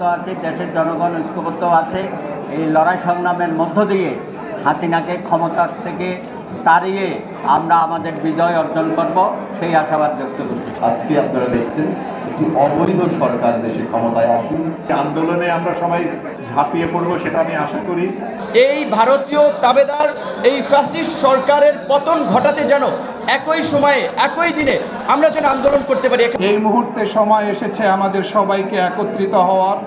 আছে দেশের জনগণ ঐক্যবদ্ধ আছে এই লড়াই সংগ্রামের মধ্য দিয়ে হাসিনাকে ক্ষমতার থেকে তাড়িয়ে আমরা আমাদের বিজয় অর্জন করব সেই আশাবাদ ব্যক্ত করছি। আজকে আপনারা দেখছেন একটি অবৈধ সরকার দেশে ক্ষমতায় আসেন। আন্দোলনে আমরা সবাই ঝাঁপিয়ে পড়ব সেটা আমি আশা করি। এই ভারতীয় তাবেদার এই ফ্যাসিস্ট সরকারের পতন ঘটাতে যেন একই সময়ে একই দিনে আমরা যেন আন্দোলন করতে পারি। এই মুহূর্তে সময় এসেছে আমাদের সবাইকে একত্রিত হওয়ার।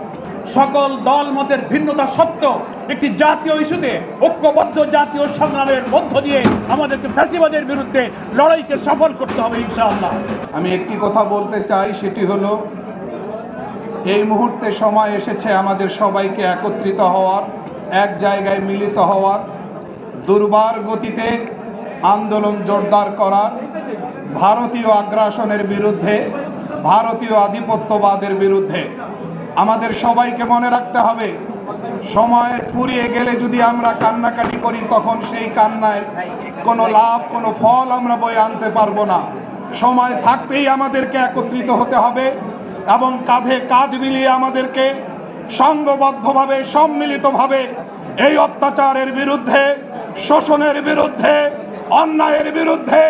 সকল দল মতের ভিন্নতা সত্ত্বেও একটি জাতীয় ইস্যুতে ঐক্যবদ্ধ জাতীয় সংগ্রামের মধ্য দিয়ে আমাদেরকে ফ্যাসিবাদের বিরুদ্ধে লড়াইকে সফল করতে হবে ইনশাআল্লাহ। আমি একটি কথা বলতে চাই সেটি হলো এই মুহূর্তে সময় এসেছে আমাদের সবাইকে একত্রিত হওয়ার এক জায়গায় মিলিত হওয়ার দুর্বার গতিতে আন্দোলন জোরদার করার, ভারতীয় আগ্রাসনের বিরুদ্ধে, ভারতীয় আধিপত্যবাদের বিরুদ্ধে। আমাদের সবাইকে মনে রাখতে হবে, সময় ফুরিয়ে গেলে যদি আমরা কান্নাকাটি করি, তখন সেই কান্নায় কোনো লাভ, কোনো ফল আমরা বয়ে আনতে পারব না। সময় থাকতেই আমাদেরকে একত্রিত হতে হবে এবং কাঁধে কাঁধ মিলিয়ে আমাদেরকে সংঘবদ্ধভাবে সম্মিলিতভাবে এই অত্যাচারের বিরুদ্ধে, শোষণের বিরুদ্ধে অন্যায়ের বিরুদ্ধে,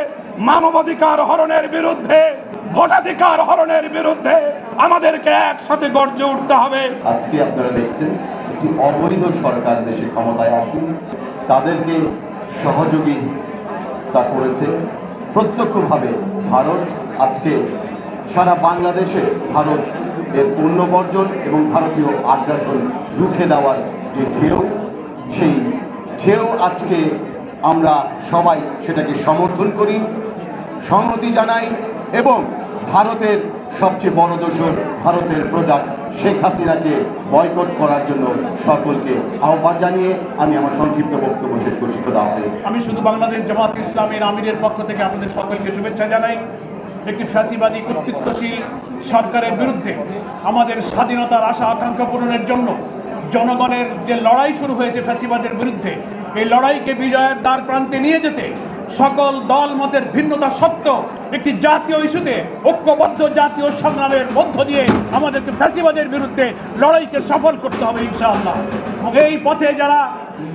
মানবাধিকার হরণের বিরুদ্ধে, ভোটাধিকার হরণের বিরুদ্ধে আমাদেরকে একসাথে গর্জে উঠতে হবে। আজকে আপনারা দেখছেন একটি অবৈধ সরকার দেশে ক্ষমতায় আসেন। তাদেরকে সহযোগিতা করেছে প্রত্যক্ষভাবে ভারত। আজকে সারা বাংলাদেশে ভারত এর পণ্য বর্জন এবং ভারতীয় আগ্রাসন রুখে দেওয়ার যে ঢেউ, সেই ঢেউ আজকে আমরা সবাই সেটাকে সমর্থন করি, সংহতি জানাই এবং ভারতের সবচেয়ে বড় দোষর ভারতের প্রজাত শেখ হাসিনাকে বয়কট করার জন্য সকলকে আহ্বান জানিয়ে আমি আমার সংক্ষিপ্ত বক্তব্য শেষ করছি। আমি শুধু বাংলাদেশ জামাত ইসলামের আমিরের পক্ষ থেকে আপনাদের সকলকে শুভেচ্ছা জানাই। একটি ফ্যাসিবাদী, কর্তৃত্বশীল সরকারের বিরুদ্ধে আমাদের স্বাধীনতার আশা আকাঙ্ক্ষা পূরণের জন্য জনগণের যে লড়াই শুরু হয়েছে ফ্যাসিবাদের বিরুদ্ধে, এই লড়াইকে বিজয়ের দ্বার প্রান্তে নিয়ে যেতে সকল দল মতের ভিন্নতা সত্ত্বেও একটি জাতীয় ইস্যুতে ঐক্যবদ্ধ জাতীয় সংগ্রামের মধ্য দিয়ে আমাদেরকে ফ্যাসিবাদের বিরুদ্ধে লড়াইকে সফল করতে হবে ইনশাআল্লাহ। এই পথে যারা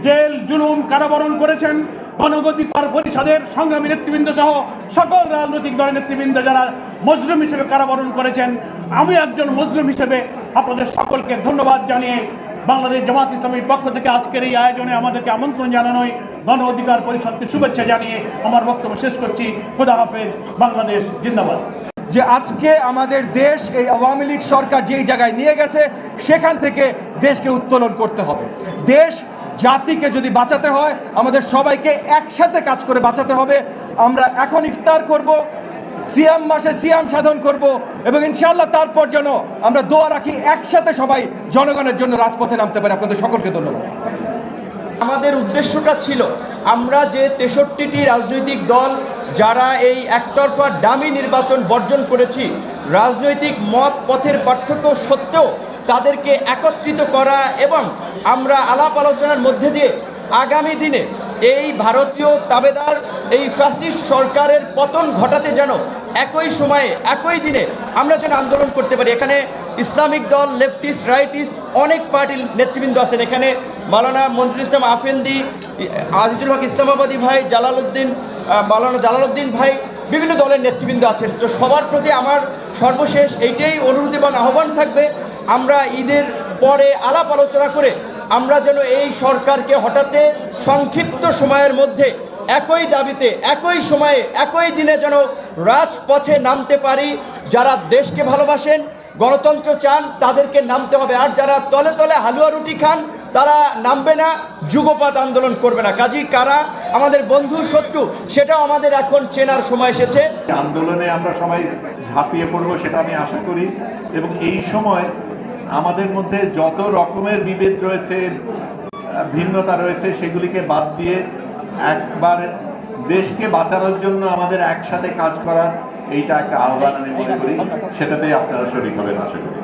জেল, জুলুম, কারাবরণ করেছেন গণগতিকর পরিষদের সংগ্রামী নেতৃবৃন্দ সহ সকল রাজনৈতিক দলের নেতৃবৃন্দ যারা মজলুম হিসেবে কারাবরণ করেছেন, আমি একজন মজলুম হিসেবে আপনাদের সকলকে ধন্যবাদ জানিয়ে বাংলাদেশ জামাত ইসলামীর পক্ষ থেকে আজকের এই আয়োজনে আমাদেরকে আমন্ত্রণ জানানোয় গণ অধিকার পরিষদকে শুভেচ্ছা জানিয়ে আমার বক্তব্য শেষ করছি। খুদা হাফেজ, বাংলাদেশ জিন্দাবাদ। যে আজকে আমাদের দেশ, এই আওয়ামী লীগ সরকার যেই জায়গায় নিয়ে গেছে, সেখান থেকে দেশকে উত্তোলন করতে হবে। দেশ, জাতিকে যদি বাঁচাতে হয়, আমাদের সবাইকে একসাথে কাজ করে বাঁচাতে হবে। আমরা এখন ইফতার করব। সিয়াম মাসে সিয়াম সাধন করব এবং ইনশাআল্লাহ তারপর যেন আমরা দোয়া রাখি একসাথে সবাই জনগণের জন্য রাজপথে নামতে পারি। আপনাদের সকলকে ধন্যবাদ। আমাদের উদ্দেশ্যটা ছিল আমরা যে তেষট্টিটি রাজনৈতিক দল যারা এই একতরফা ডামি নির্বাচন বর্জন করেছি, রাজনৈতিক মত পথের পার্থক্য সত্ত্বেও তাদেরকে একত্রিত করা এবং আমরা আলাপ আলোচনার মধ্যে দিয়ে আগামী দিনে এই ভারতীয় তাবেদার, এই ফ্যাসিস্ট সরকারের পতন ঘটাতে যেন একই সময়ে, একই দিনে আমরা যেন আন্দোলন করতে পারি। এখানে ইসলামিক দল, লেফটিস্ট, রাইটিস্ট, অনেক পার্টির নেতৃবৃন্দ আছেন এখানে। মালানা মন্ত্রী ইসলাম আফেন্দি, আজিজুল হক ইসলামাবাদী ভাই, জালালউদ্দিন মালানা জালালউদ্দিন ভাই, বিভিন্ন দলের নেতৃবৃন্দ আছেন। তো সবার প্রতি আমার সর্বশেষ এইটাই অনুরোধ এবং আহ্বান থাকবে, আমরা ঈদের পরে আলাপ আলোচনা করে আমরা যেন এই সরকারকে হঠাতে সংক্ষিপ্ত সময়ের মধ্যে একই দাবিতে, একই সময়ে, একই দিনে যেন রাজপথে নামতে পারি। যারা দেশকে ভালোবাসেন, গণতন্ত্র চান, তাদেরকে নামতে হবে। আর যারা তলে তলে হালুয়া রুটি খান, তারা নামবে না যুগপাত আন্দোলন করবে না। কাজী কারা? আমাদের বন্ধু শত্রু, সেটাও আমাদের এখন চেনার সময় এসেছে। আন্দোলনে আমরা সবাই ঝাঁপিয়ে পড়ব, সেটা আমি আশা করি। এবং এই সময় আমাদের মধ্যে যত রকমের বিভেদ রয়েছে, ভিন্নতা রয়েছে, সেগুলিকে বাদ দিয়ে একবার দেশকে বাঁচানোর জন্য আমাদের একসাথে কাজ করা, এইটা একটা আহ্বান আমি মনে করি। সেটাতেই আপনারা শরীর হবেন, আশা করি।